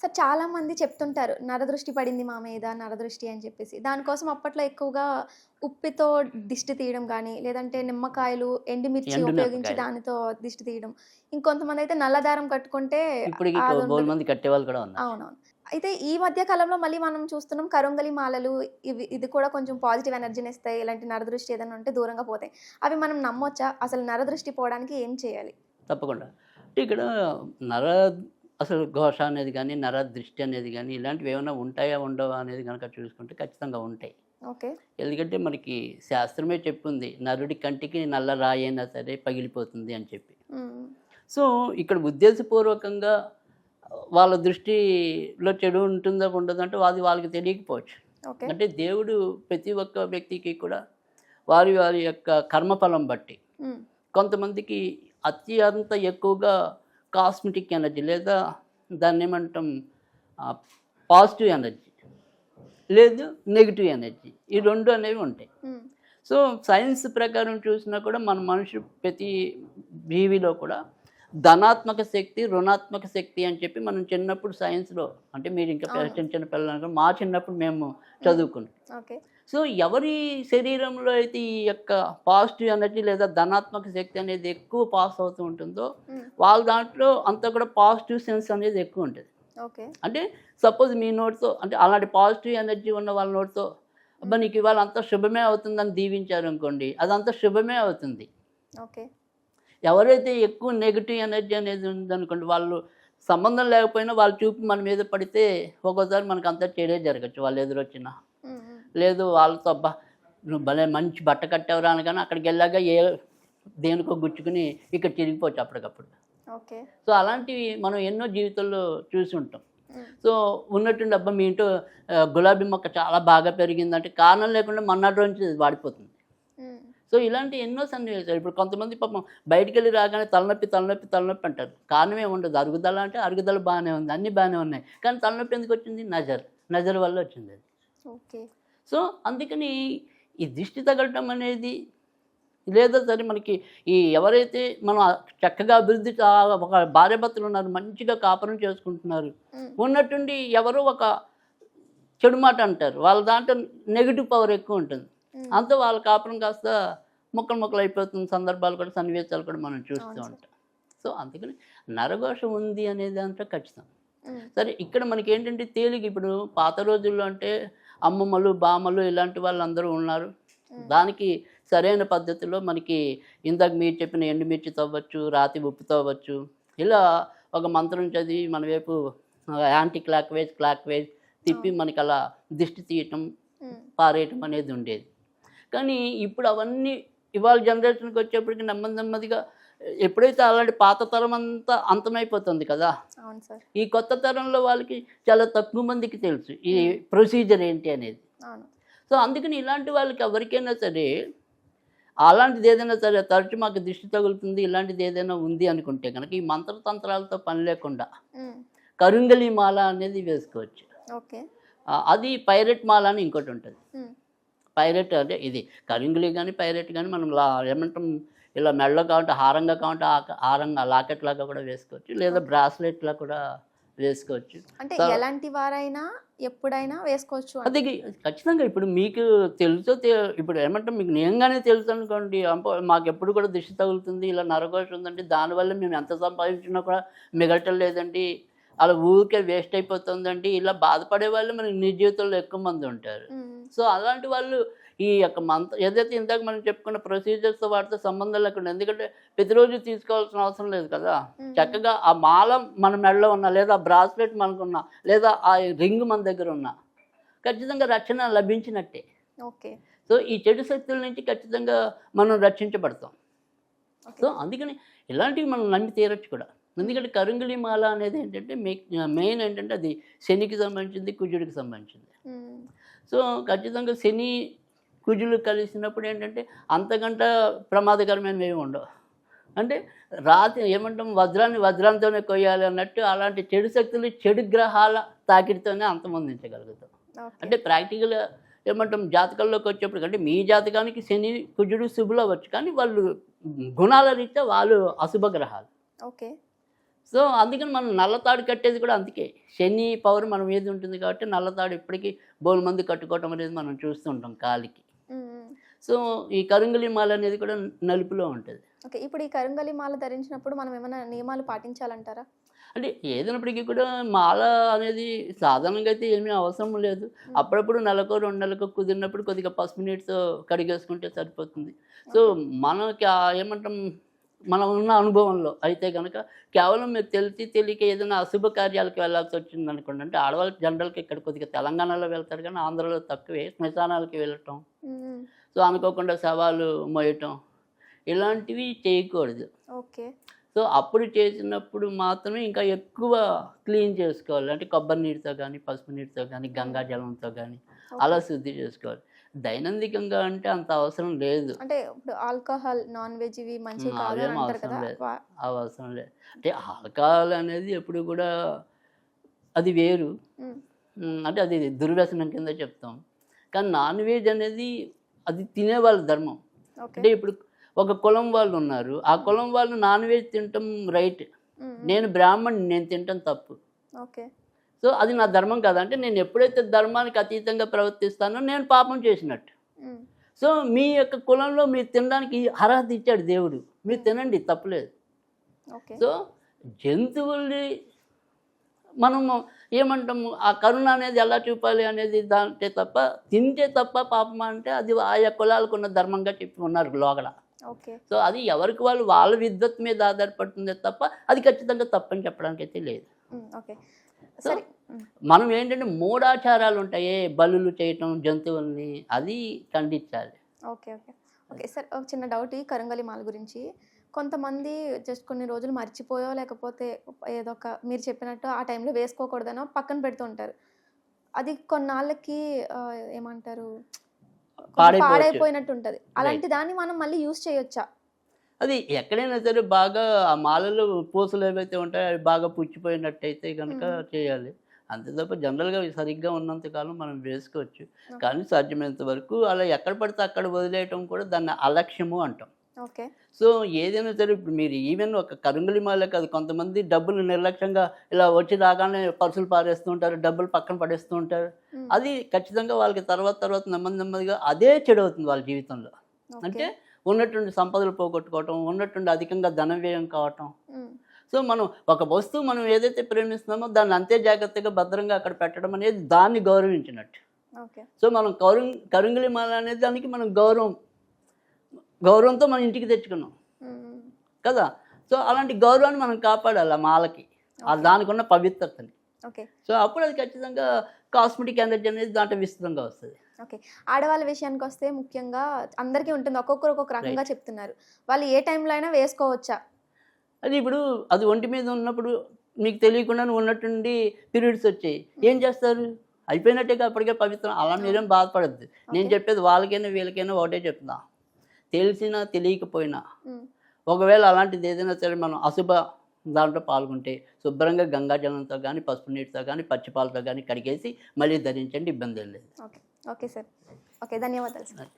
Sir చాలా మంది చెప్తుంటారు నరదృష్టి పడింది మా మీద నరదృష్టి అని చెప్పేసి. దానికోసం అప్పట్లో ఎక్కువగా ఉప్పితో దిష్టి తీయడం కానీ లేదంటే నిమ్మకాయలు ఎండుమిర్చి. ఉపయోగించి దానితో దిష్టి తీయడం. ఇంకొంతమంది అయితే నల్లదారం కట్టుకుంటే మంది కట్టేవాళ్ళు కూడా అవునవును. అయితే ఈ మధ్య కాలంలో మళ్ళీ మనం చూస్తున్నాం కరుంగలి మాలలు ఇవి ఇది కూడా కొంచెం పాజిటివ్ ఎనర్జీని ఇస్తాయి ఇలాంటి నరదృష్టి ఏదైనా ఉంటే దూరంగా పోతాయి. అవి మనం నమ్మొచ్చా? అసలు నరదృష్టి పోవడానికి ఏం చేయాలి? తప్పకుండా. ఇక్కడ నర అసలు ఘోష అనేది కానీ నర దృష్టి అనేది కానీ ఇలాంటివి ఏమైనా ఉంటాయా ఉండవా అనేది కనుక చూసుకుంటే ఖచ్చితంగా ఉంటాయి. ఓకే. ఎందుకంటే మనకి శాస్త్రమే చెప్పింది నరుడి కంటికి నల్ల రాయి అయినా సరే పగిలిపోతుంది అని చెప్పి. సో ఇక్కడ ఉద్దేశపూర్వకంగా వాళ్ళ దృష్టిలో చెడు ఉంటుందా ఉండదు అంటే అది వాళ్ళకి తెలియకపోవచ్చు. అంటే దేవుడు ప్రతి ఒక్క వ్యక్తికి కూడా వారి వారి యొక్క కర్మఫలం బట్టి కొంతమందికి అత్యంత ఎక్కువగా కాస్మెటిక్ ఎనర్జీ లేదా దాన్ని ఏమంటాం పాజిటివ్ ఎనర్జీ లేదు నెగిటివ్ ఎనర్జీ ఈ రెండు అనేవి ఉంటాయి. సో సైన్స్ ప్రకారం చూసినా కూడా మన మనిషి ప్రతి జీవిలో కూడా ధనాత్మక శక్తి రుణాత్మక శక్తి అని చెప్పి మనం చిన్నప్పుడు సైన్స్లో అంటే మీరు ఇంకా. చిన్న చిన్న పిల్లలు మా చిన్నప్పుడు మేము చదువుకున్నాం. ఓకే. సో ఎవరి శరీరంలో అయితే ఈ యొక్క పాజిటివ్ ఎనర్జీ లేదా ధనాత్మక శక్తి అనేది ఎక్కువ పాస్ అవుతూ ఉంటుందో ఉమ్, వాళ్ళ దాంట్లో అంతా కూడా పాజిటివ్ సెన్స్ అనేది ఎక్కువ ఉంటుంది. ఓకే. అంటే సపోజ్ మీ నోటితో అంటే అలాంటి పాజిటివ్ ఎనర్జీ ఉన్న వాళ్ళ నోటితో అబ్బా నీకు ఇవాళ అంతా శుభమే అవుతుందని దీవించారు అనుకోండి అదంతా శుభమే అవుతుంది. ఓకే. ఎవరైతే ఎక్కువ నెగిటివ్ ఎనర్జీ అనేది ఉందనుకోండి వాళ్ళు సంబంధం లేకపోయినా వాళ్ళ చూపు మన మీద పడితే ఒక్కోసారి మనకు అంతా చెడే జరగచ్చు వాళ్ళు ఎదురొచ్చినా. లేదు వాళ్ళతో అబ్బా నువ్వు భలే మంచి బట్ట కట్టేవరా అనగానే అక్కడికి వెళ్ళాక ఏ దేనికో గుచ్చుకుని ఇక్కడ తిరిగిపోవచ్చు అప్పటికప్పుడు. ఓకే. సో అలాంటివి మనం ఎన్నో జీవితంలో చూసి ఉంటాం. సో ఉన్నట్టుండి అబ్బా మీ ఇంట్లో ఆ, గులాబీ మొక్క చాలా బాగా పెరిగిందంటే కారణం లేకుండా మన్నాడు నుంచి వాడిపోతుంది. సో ఇలాంటి ఎన్నో సన్నివేశాలు. ఇప్పుడు కొంతమంది పాపం బయటికి వెళ్ళి రాగానే తలనొప్పి తలనొప్పి తలనొప్పి అంటారు. కారణమే ఉండదు. అరుగుదల అంటే అరుగుదల బాగానే ఉంది. అన్నీ బాగానే ఉన్నాయి. కానీ తలనొప్పి ఎందుకు వచ్చింది? నజర్. నజర్ వల్ల వచ్చింది అది. ఓకే. సో అందుకని ఈ దిష్టి తగలటం అనేది లేదా సరే మనకి ఈ ఎవరైతే మనం చక్కగా అభివృద్ధి ఒక భార్యాభర్తలు ఉన్నారు మంచిగా కాపురం చేసుకుంటున్నారు ఉన్నట్టుండి ఎవరో ఒక చెడు మాట అంటారు. వాళ్ళ దాంట్లో నెగిటివ్ పవర్ ఎక్కువ ఉంటుంది. అంతా వాళ్ళ కాపురం కాస్త ముక్కలు ముక్కలు అయిపోతున్న సందర్భాలు కూడా సన్నివేశాలు కూడా మనం చూస్తూ. ఉంటాం. సో అందుకని నరఘోష ఉంది అనేది అంతా ఖచ్చితం. సరే ఇక్కడ మనకి ఏంటంటే తేలిక ఇప్పుడు పాత రోజుల్లో అంటే అమ్మమ్మలు బామ్మలు ఇలాంటి వాళ్ళందరూ ఉన్నారు. దానికి సరైన పద్ధతిలో మనకి ఇందాక మీరు చెప్పిన ఎండుమిర్చితో అవ్వచ్చు రాతి ఉప్పుతో అవ్వచ్చు ఇలా ఒక మంత్రం చదివి మన వైపు anticlockwise clockwise తిప్పి మనకి అలా దిష్టి తీయటం పారేయటం అనేది ఉండేది. కానీ ఇప్పుడు అవన్నీ ఇవాళ జనరేషన్కి వచ్చేప్పటికి నెమ్మది నెమ్మదిగా ఎప్పుడైతే అలాంటి పాత తరం అంతా అంతమైపోతుంది కదా ఈ కొత్త తరంలో వాళ్ళకి చాలా తక్కువ మందికి తెలుసు ఈ ప్రొసీజర్ ఏంటి అనేది. సో అందుకని ఇలాంటి వాళ్ళకి ఎవరికైనా సరే అలాంటిది ఏదైనా సరే తరచు మాకు దిష్టి తగులుతుంది ఇలాంటిది ఏదైనా ఉంది అనుకుంటే కనుక ఈ మంత్రతంత్రాలతో పని లేకుండా కరుంగలి మాల అనేది వేసుకోవచ్చు. అది పైరెట్ మాల అని ఇంకోటి ఉంటుంది. పైరెట్ అంటే ఇది కరింగులి కానీ పైరెట్ కానీ మనం ఏమంటాం ఇలా మెడలో కావాలంటే హారంగా కావాలంటే హారంగా లాకెట్ లాగా కూడా వేసుకోవచ్చు. లేదా బ్రాస్లెట్ లా కూడా వేసుకోవచ్చు. అంటే ఎలాంటి వారైనా ఎప్పుడైనా వేసుకోవచ్చు. అది ఖచ్చితంగా ఇప్పుడు మీకు తెలుసో ఇప్పుడు ఏమంటాం మీకు నిజంగానే తెలుసు అనుకోండి మాకు ఎప్పుడు కూడా దిష్టి తగులుతుంది ఇలా నరఘోష ఉందండి దానివల్ల మేము ఎంత సంపాదించినా కూడా మిగలటం లేదండి. అలా ఊరికే వేస్ట్ అయిపోతుందండి. ఇలా బాధపడే వాళ్ళు మనకి నిజ జీవితంలో ఎక్కువ మంది ఉంటారు. సో అలాంటి వాళ్ళు ఈ యొక్క మంత్ ఏదైతే ఇందాక మనం చెప్పుకున్న ప్రొసీజర్స్తో వాటితో సంబంధం లేకుండా ఎందుకంటే ప్రతిరోజు తీసుకోవాల్సిన అవసరం లేదు కదా? చక్కగా ఆ మాల మన మెడలో ఉన్నా లేదా బ్రాస్లెట్ మనకున్నా లేదా ఆ రింగ్ మన దగ్గర ఉన్నా ఖచ్చితంగా రక్షణ లభించినట్టే. ఓకే. సో ఈ చెడు శక్తుల నుంచి ఖచ్చితంగా మనం రక్షించబడతాం. సో అందుకని ఇలాంటివి మనం నమ్మి తీరచ్చు కూడా. ఎందుకంటే కరుంగిలి మాల అనేది ఏంటంటే మెయిన్ ఏంటంటే అది శనికి సంబంధించింది కుజుడికి సంబంధించింది. సో ఖచ్చితంగా శని కుజులు కలిసినప్పుడు ఏంటంటే అంతకంటే ప్రమాదకరమైనవి ఏమి ఉండవు. అంటే రాతి ఏమంటాం? వజ్రాన్ని వజ్రంతోనే కొయ్యాలి అన్నట్టు అలాంటి చెడు శక్తులు చెడు గ్రహాల తాకిడితోనే అంతమొందించగలుగుతాం. అంటే ప్రాక్టికల్ ఏమంటాం? జాతకాల్లోకి వచ్చేప్పుడు అంటే మీ జాతకానికి శని కుజుడు శుభులు అవ్వచ్చు. కానీ వాళ్ళు గుణాల రీత్యా వాళ్ళు అశుభ గ్రహాలు. ఓకే. సో అందుకని మనం నల్లతాడు కట్టేది కూడా అందుకే. శని పవర్ మనం ఏది ఉంటుంది కాబట్టి నల్లతాడు ఇప్పటికీ బోలు మంది కట్టుకోవటం అనేది మనం చూస్తుంటాం కాలికి. సో ఈ కరుంగలి మాల అనేది కూడా నలుపులో ఉంటుంది. ఓకే ఇప్పుడు ఈ కరుంగలి మాల ధరించినప్పుడు మనం ఏమైనా నియమాలు పాటించాలంటారా? అంటే ఏదైనప్పటికీ కూడా మాల అనేది సాధారణంగా అయితే ఏమీ అవసరం లేదు. అప్పుడప్పుడు నెలకో రెండు నెలలకు కుదిరినప్పుడు కొద్దిగా పసుపు నీటితో కడిగేసుకుంటే సరిపోతుంది. సో మనకి ఏమంటాం మనం ఉన్న అనుభవంలో అయితే కనుక కేవలం మీరు తెలిసి తెలియక ఏదైనా అశుభ కార్యాలకు వెళ్ళాల్సి వచ్చింది అనుకోండి అంటే ఆడవాళ్ళు జనరల్గా ఇక్కడ కొద్దిగా తెలంగాణలో వెళ్తారు కానీ ఆంధ్రలో తక్కువే శ్మశానాలకి వెళ్ళటం. సో అనుకోకుండా శవాలు మోయటం ఇలాంటివి చేయకూడదు. ఓకే. సో అప్పుడు చేసినప్పుడు మాత్రమే ఇంకా ఎక్కువ క్లీన్ చేసుకోవాలి. అంటే కొబ్బరి నీటితో కానీ పసుపు నీటితో కానీ గంగా జలంతో కానీ అలా శుద్ధి చేసుకోవాలి. దైనందికంగా అంటే అంత అవసరం లేదు. అంటే ఇప్పుడు ఆల్కహాల్ నాన్ వెజ్ ఇవి అవసరం లేదు. అవసరం లేదు. అంటే ఆల్కహాల్ అనేది ఎప్పుడు కూడా అది వేరు. అంటే అది దుర్వ్యసనం కింద చెప్తాం. కానీ నాన్ వెజ్ అనేది అది తినేవాళ్ళ ధర్మం. అంటే ఇప్పుడు ఒక కులం వాళ్ళు ఉన్నారు. ఆ కులం వాళ్ళు నాన్ వెజ్ తినటం రైట్. నేను బ్రాహ్మణ్ నేను తినటం తప్పు. ఓకే. సో అది నా ధర్మం కాదంటే నేను ఎప్పుడైతే ధర్మానికి అతీతంగా ప్రవర్తిస్తానో నేను పాపం చేసినట్టు. సో మీ యొక్క కులంలో మీరు తినడానికి అర్హత ఇచ్చాడు దేవుడు. మీరు తినండి తప్పులేదు. సో జంతువుల్ని మనము ఏమంటాము ఆ కరుణ అనేది ఎలా చూపాలి అనేది దాంటే తప్ప తింటే తప్ప పాపం అంటే అది ఆయా కులాలకు ఉన్న ధర్మంగా చెప్పి ఉన్నారు లోగడ. ఓకే. సో అది ఎవరికి వాళ్ళు వాళ్ళ విద్వత్ మీద ఆధారపడుతుందే తప్ప అది ఖచ్చితంగా తప్పని చెప్పడానికి అయితే లేదు. సరే. మనం ఏంటంటే మూఢాచారాలు ఉంటాయే బలులు చేయటం జంతువుల్ని అది ఖండించాలి. Okay okay. ఓకే సార్ ఒక చిన్న డౌట్ ఈ కరంగలి మాల గురించి. కొంతమంది జస్ట్ కొన్ని రోజులు మర్చిపోయో లేకపోతే ఏదో ఒక మీరు చెప్పినట్టు ఆ టైంలో వేసుకోకూడదనో పక్కన పెడుతుంటారు. అది కొన్నాళ్ళకి ఏమంటారు. పాడైపోయినట్టు ఉంటుంది అలాంటి దాన్ని మనం మళ్ళీ యూజ్ చేయొచ్చా? అది ఎక్కడైనా సరే బాగా ఆ మాలలో పూసలు ఏవైతే ఉంటాయో అవి బాగా పుచ్చిపోయినట్టయితే కనుక చేయాలి. అంతే తప్ప జనరల్గా సరిగ్గా ఉన్నంతకాలం మనం వేసుకోవచ్చు. కానీ సాధ్యమైనంత వరకు అలా ఎక్కడ పడితే అక్కడ వదిలేయటం కూడా దాన్ని అలక్ష్యము అంటాం. సో ఏదైనా సరే ఇప్పుడు మీరు ఈవెన్ ఒక కరుంగలి మాలే కాదు కొంతమంది డబ్బులు నిర్లక్ష్యంగా ఇలా వచ్చి రాగానే పర్సులు పారేస్తూ ఉంటారు డబ్బులు పక్కన పడేస్తూ ఉంటారు. అది ఖచ్చితంగా వాళ్ళకి తర్వాత తర్వాత నెమ్మది నెమ్మదిగా అదే చెడు అవుతుంది వాళ్ళ జీవితంలో ఓకే. అంటే ఉన్నటువంటి సంపదలు పోగొట్టుకోవటం ఉన్నటువంటి అధికంగా ధన వ్యయం కావటం. సో మనం ఒక వస్తువు మనం ఏదైతే ప్రేమిస్తున్నామో దాన్ని అంతే జాగ్రత్తగా భద్రంగా అక్కడ పెట్టడం అనేది దాన్ని గౌరవించినట్టు ఓకే సో మనం కరు కరుంగిలి మాల అనేది దానికి మనం గౌరవం గౌరవంతో మనం ఇంటికి తెచ్చుకున్నాం. కదా? సో అలాంటి గౌరవాన్ని మనం కాపాడాలి ఆ మాలకి. ఆ దానికి ఉన్న పవిత్రతని. ఓకే. సో అప్పుడు అది ఖచ్చితంగా కాస్మెటిక్ ఎనర్జీ అనేది దాంట్లో విస్తృతంగా వస్తుంది. ఓకే. ఆడవాళ్ళ విషయానికి వస్తే ముఖ్యంగా అందరికీ ఉంటుంది. ఒక్కొక్కరు ఒక్కొక్క రకంగా చెప్తున్నారు. వాళ్ళు ఏ టైంలో అయినా వేసుకోవచ్చా? అది ఇప్పుడు అది ఒంటి మీద ఉన్నప్పుడు మీకు తెలియకుండా ఉన్నట్టుండి పీరియడ్స్ వచ్చాయి. ఏం చేస్తారు? అయిపోయినట్టే అప్పటికే పవిత్రం. అలా మీరేం బాధపడద్దు. నేను చెప్పేది వాళ్ళకైనా వీళ్ళకైనా ఒకటే చెప్తున్నా. తెలిసినా తెలియకపోయినా. ఒకవేళ అలాంటిది ఏదైనా సరే మనం అశుభ దాంట్లో పాల్గొంటే శుభ్రంగా గంగాజలంతో కానీ పసుపు నీటితో కానీ పచ్చిపాలతో కానీ కడిగేసి మళ్ళీ ధరించండి ఇబ్బంది లేదు. ఓకే. Okay sir. ఓకే ధన్యవాదాలు సార్.